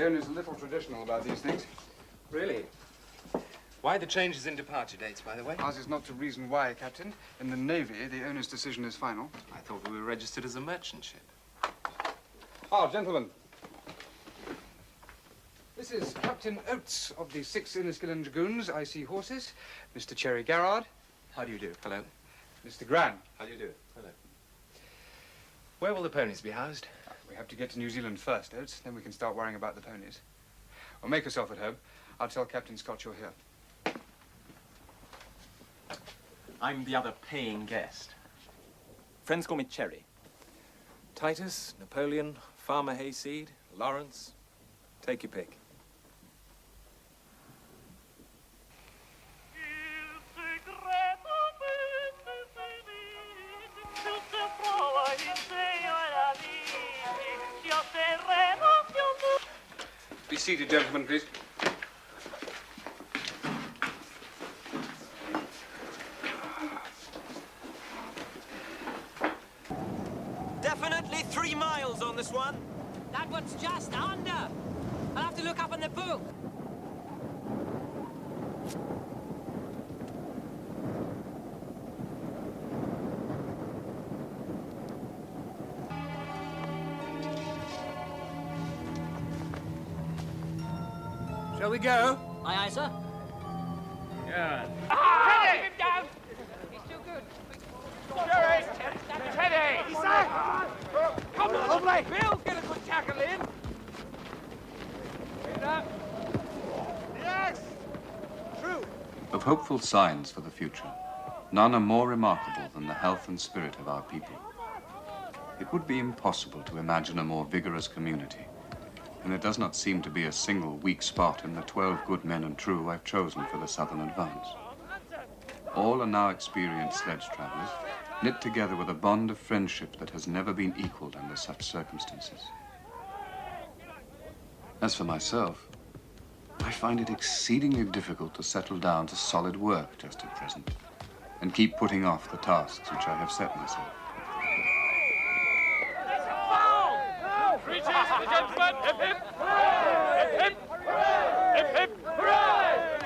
The owner's a little traditional about these things. Really? Why the changes in departure dates, by the way? Ours is not to reason why, Captain. In the Navy, the owner's decision is final. I thought we were registered as a merchant ship. Ah, gentlemen. This is Captain Oates of the 6th Inniskillen Dragoons, I.C. Horses, Mr. Cherry Garrard, How do you do? Hello. Mr. Gran. How do you do? Hello. Where will the ponies be housed? We have to get to New Zealand first, Oates, then we can start worrying about the ponies. Well, make yourself at home. I'll tell Captain Scott you're here. I'm the other paying guest. Friends call me Cherry. Titus, Napoleon, Farmer Hayseed, Lawrence. Take your pick. Seated, gentlemen, please. Shall we go? Aye, aye, sir. Yeah. Ah, Keep him down. He's too good. Come on, lovely. Bill, get a good tackle in. Yes. True. Of hopeful signs for the future, none are more remarkable than the health and spirit of our people. It would be impossible to imagine a more vigorous community, and there does not seem to be a single weak spot in the 12 good men and true I've chosen for the southern advance. All are now experienced sledge travelers, knit together with a bond of friendship that has never been equaled under such circumstances. As for myself, I find it exceedingly difficult to settle down to solid work just at present and keep putting off the tasks which I have set myself. Hip hip. Hip hip. Hip hip. Hooray!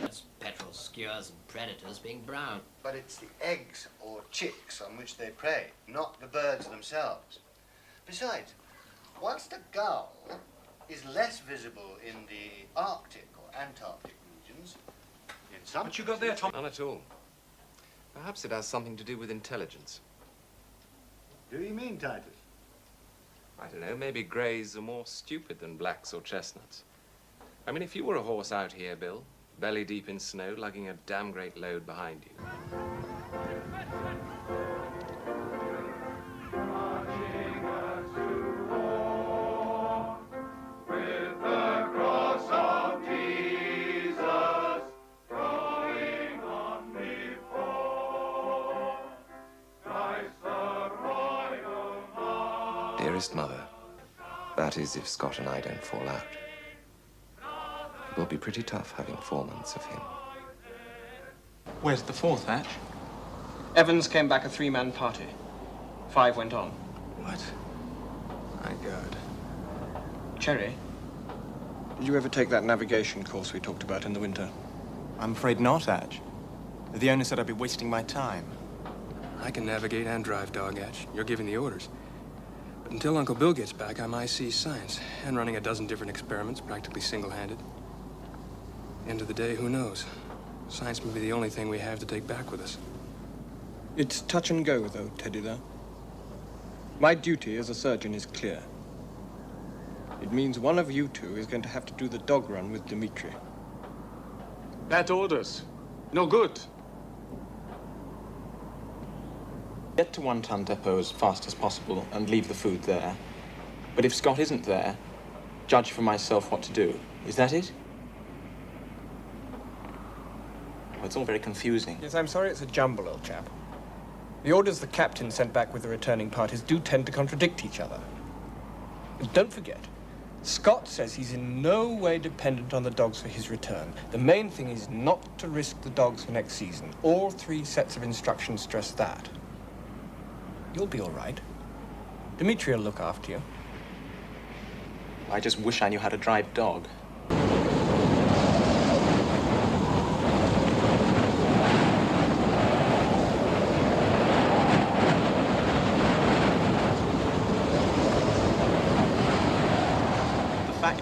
That's petrol and predators being brown. But it's the eggs or chicks on which they prey, not the birds themselves. Besides, whilst the gull is less visible in the Arctic or Antarctic regions, in some What you got there, Tom? None at all. Perhaps it has something to do with intelligence. Do you mean, Titus? I don't know, maybe greys are more stupid than blacks or chestnuts. I mean, if you were a horse out here, Bill, belly deep in snow, lugging a damn great load behind you. Dearest Mother, that is if Scott and I don't fall out. It will be pretty tough having four months of him. Where's the fourth, Hatch? Evans came back a three man party. Five went on. What? My God. Cherry, did you ever take that navigation course we talked about in the winter? I'm afraid not, Hatch. The owner said I'd be wasting my time. I can navigate and drive dog hatch. You're giving the orders. But until Uncle Bill gets back, I'm IC science and running a dozen different experiments practically single-handed. End of the day, who knows? Science may be the only thing we have to take back with us. It's touch and go, though, Teddy, there. My duty as a surgeon is clear. It means one of you two is going to have to do the dog run with Dimitri. Bad orders. No good. Get to One Ton Depot as fast as possible and leave the food there. But if Scott isn't there, judge for myself what to do. Is that it? Well, it's all very confusing. Yes, I'm sorry it's a jumble, old chap. The orders the captain sent back with the returning parties do tend to contradict each other. And don't forget, Scott says he's in no way dependent on the dogs for his return. The main thing is not to risk the dogs for next season. All three sets of instructions stress that. You'll be all right. Dimitri will look after you. I just wish I knew how to drive dog.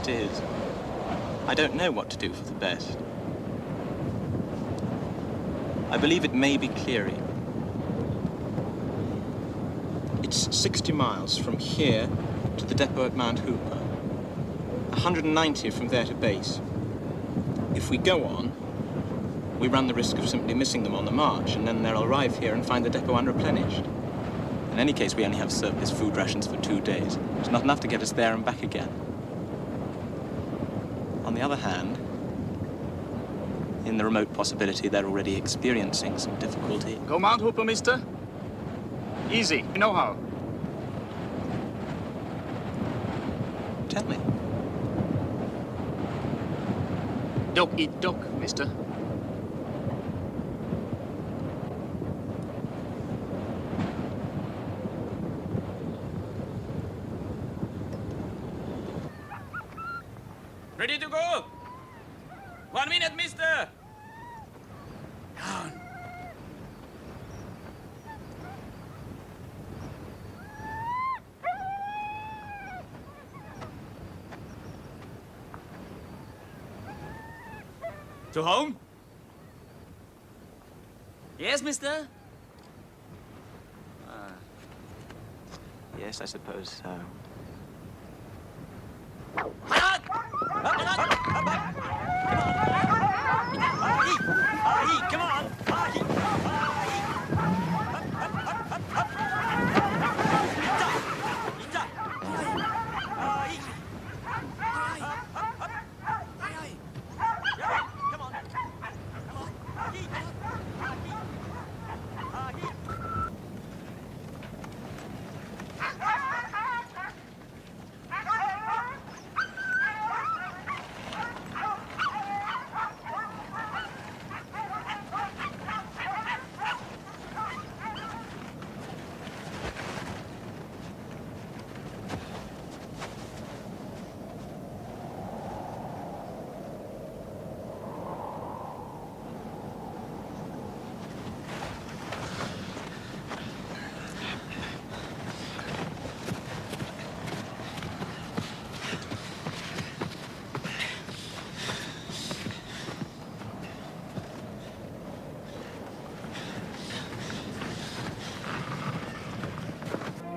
Fact is, I don't know what to do for the best. I believe it may be Cleary. It's 60 miles from here to the depot at Mount Hooper. 190 from there to base. If we go on, we run the risk of simply missing them on the march, and then they'll arrive here and find the depot unreplenished. In any case, we only have surplus food rations for two days. It's not enough to get us there and back again. On the other hand, in the remote possibility they're already experiencing some difficulty, Go Mount Hooper, mister. Easy. You know how. tell me. Dog eat dog, mister. Ready to go? One minute, mister. To home? Yes, mister. Uh, yes, I suppose so. Come on.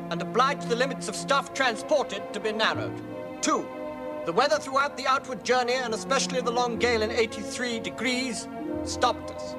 And oblige the limits of stuff transported to be narrowed. Two, the weather throughout the outward journey, and especially the long gale in 83 degrees, stopped us.